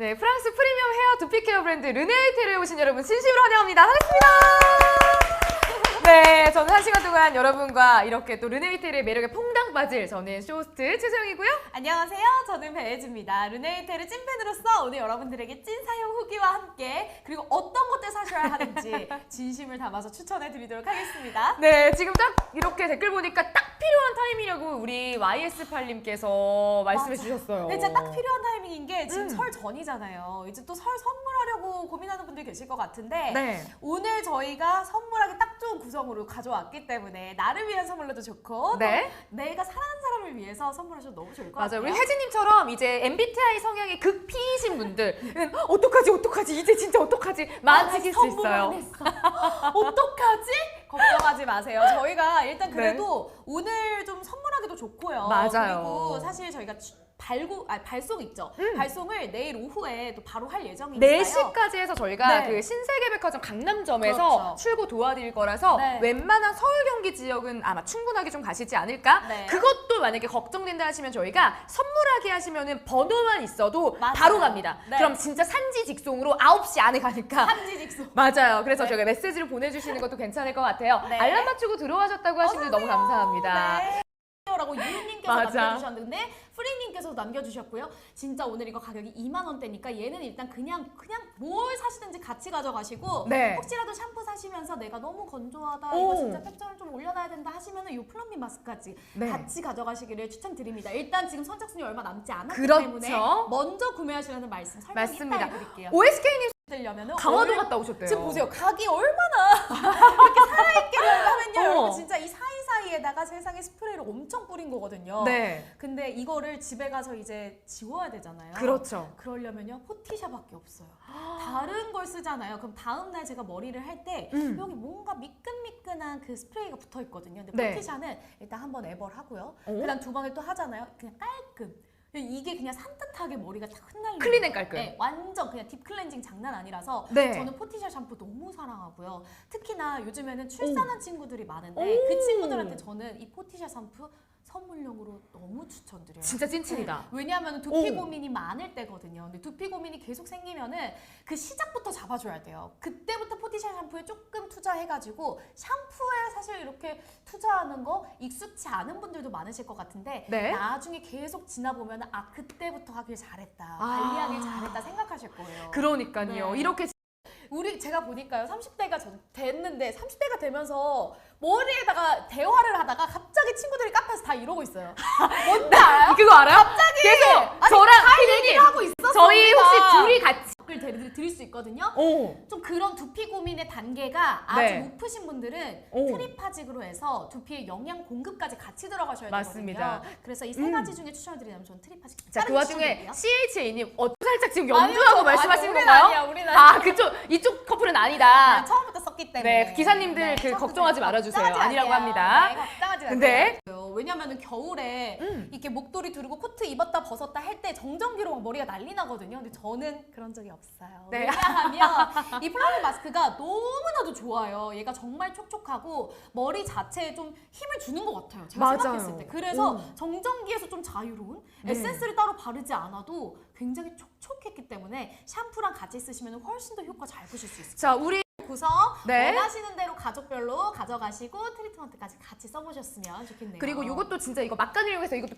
네, 프랑스 프리미엄 헤어 두피 케어 브랜드 르네이테를 오신 여러분 진심으로 환영합니다. 반갑습니다. 네, 저는 한 시간 동안 여러분과 이렇게 또 르네이테의 매력에 퐁당 빠질 저는 쇼호스트 최정이고요. 안녕하세요. 저는 배혜지입니다. 르네이테르 찐팬으로서 오늘 여러분들에게 찐 사용 후기와 함께 그리고 어떤 것들 사셔야 하는지 진심을 담아서 추천해 드리도록 하겠습니다. 네, 지금 딱 이렇게 댓글 보니까 딱 필요한 타이밍이라고 우리 YS8님께서 말씀해 맞아. 주셨어요. 근데 진짜 딱 필요한 타이밍인 게 지금 음. 설 전이잖아요. 이제 또 설 선물하려고 고민하는 분들 계실 것 같은데 네. 오늘 저희가 선물하기 딱 좋은 구성 으로 가져왔기 때문에 나를 위한 선물로도 좋고 네. 또 내가 사랑하는 사람을 위해서 선물하셔도 너무 좋을 것 맞아요. 같아요. 우리 혜진님처럼 이제 MBTI 성향이 극피이신 분들은 어떡하지, 어떡하지, 이제 진짜 어떡하지, 마음직일 수 있어요. 어떡하지? 걱정하지 마세요. 저희가 일단 네. 그래도 오늘 좀 선물하기도 좋고요. 맞아요. 그리고 사실 저희가 추- 발고, 아, 발송 있죠. 음. 발송을 내일 오후에 또 바로 할 예정이니까요. 4시까지 해서 저희가 네. 그 신세계백화점 강남점에서 그렇죠. 출고 도와드릴 거라서 네. 웬만한 서울 경기 지역은 아마 충분하게 좀 가시지 않을까? 네. 그것도 만약에 걱정된다 하시면 저희가 선물하게 하시면은 번호만 있어도 맞아요. 바로 갑니다. 네. 그럼 진짜 산지 직송으로 9시 안에 가니까 한지직수. 맞아요. 그래서 네. 저희가 메시지를 보내주시는 것도 괜찮을 것 같아요. 네. 알람 맞추고 들어가셨다고 하시는 분들 너무 감사합니다. 네. 라고 유님께서 맞아. 남겨주셨는데 프리님께서도 남겨주셨고요. 진짜 오늘 이거 가격이 2만 원대니까 얘는 일단 그냥 그냥 뭘 사시든지 같이 가져가시고 네. 혹시라도 샴푸 사시면서 내가 너무 건조하다 오. 이거 진짜 팩처럼 좀 올려놔야 된다 하시면은 이 플럼빈 마스크까지 네. 같이 가져가시기를 추천드립니다. 일단 지금 선착순이 얼마 남지 않았기 그렇죠. 때문에 먼저 구매하시라는 말씀 설명 맞습니다. 이따 해드릴게요. OSK님 들려면은 강화도 얼- 갔다 오셨대요. 지금 보세요. 각이 얼마나 이렇게 살아있기를 하면요. 어. 진짜 이 사이사이에다가 세상에 스프레이를 엄청 뿌린 거거든요. 네. 근데 이거를 집에 가서 이제 지워야 되잖아요. 그렇죠. 그러려면요 포티샤밖에 없어요. 다른 걸 쓰잖아요. 그럼 다음 날 제가 머리를 할 때 음. 여기 뭔가 미끈미끈한 그 스프레이가 붙어 있거든요. 근데 네. 포티샤는 일단 한 번 애벌 하고요. 오. 그다음 두 번에 또 하잖아요. 그냥 깔끔. 이게 그냥 산뜻하게 머리가 탁 흩날리는 클린 앤 거예요. 깔끔. 네, 완전 그냥 딥 클렌징 장난 아니라서 네. 저는 포티샤 샴푸 너무 사랑하고요. 특히나 요즘에는 출산한 친구들이 많은데 오. 그 친구들한테 저는 이 포티샤 샴푸 선물용으로 너무 추천드려요. 진짜 찐친이다. 네. 왜냐하면 두피 오. 고민이 많을 때거든요. 근데 두피 고민이 계속 생기면은 그 시작부터 잡아줘야 돼요. 그때부터 포티샤 샴푸에 조금 투자해가지고 샴푸에 사실 이렇게 투자하는 거 익숙치 않은 분들도 많으실 것 같은데 네. 나중에 계속 지나 보면 아 그때부터 하길 잘했다, 아. 관리하길 잘했다 생각하실 거예요. 그러니까요. 네. 이렇게 우리 제가 보니까요 30대가 전 됐는데 30대가 되면서 머리에다가 대화를 하다가 갑자기 친구들이 카페에서 다 이러고 있어요. 뭔지 알아요? 그거 알아요? 갑자기 계속 아니, 저랑 피디님 하고 있었어. 저희 우리가. 혹시 둘이 같이 을 드릴, 드릴 수 있거든요. 오. 좀 그런 두피 고민의 단계가 아주 네. 높으신 분들은 오. 트리파직으로 해서 두피의 영양 공급까지 같이 들어가셔야 맞습니다. 되거든요. 그래서 이세 음. 가지 중에 추천을 드리자면 저는 트리파직. 자, 그 와중에. CHA님 어, 살짝 지금 저- 말씀하시는 건가요? 아니야, 우리는 아, 그쪽 이쪽 커플은 아니다. 네, 처음부터 썼기 때문에. 네, 기사님들 그 처음부터 걱정하지 말아주세요. 걱정하지 아니라고. 합니다. 네, 걱정하지 마세요. 근데 왜냐면은 겨울에 음. 이렇게 목도리 두르고 코트 입었다 벗었다 할 때 정전기로 막 머리가 난리 나거든요. 근데 저는 그런 적이 없어요. 네. 왜냐하면 이 플라밍 마스크가 너무나도 좋아요. 얘가 정말 촉촉하고 머리 자체에 좀 힘을 주는 것 같아요. 제가 맞아요. 생각했을 때. 그래서 오. 정전기에서 좀 자유로운 네. 에센스를 따로 바르지 않아도 굉장히 촉촉했기 때문에 샴푸랑 같이 쓰시면 훨씬 더 효과 잘 보실 수 있어요. 자, 우리 구성 네. 원하시는 대로 가족별로 가져가시고 트리트먼트까지 같이 써보셨으면 좋겠네요. 그리고 이것도 진짜 이거 막간을 이용해서 이것도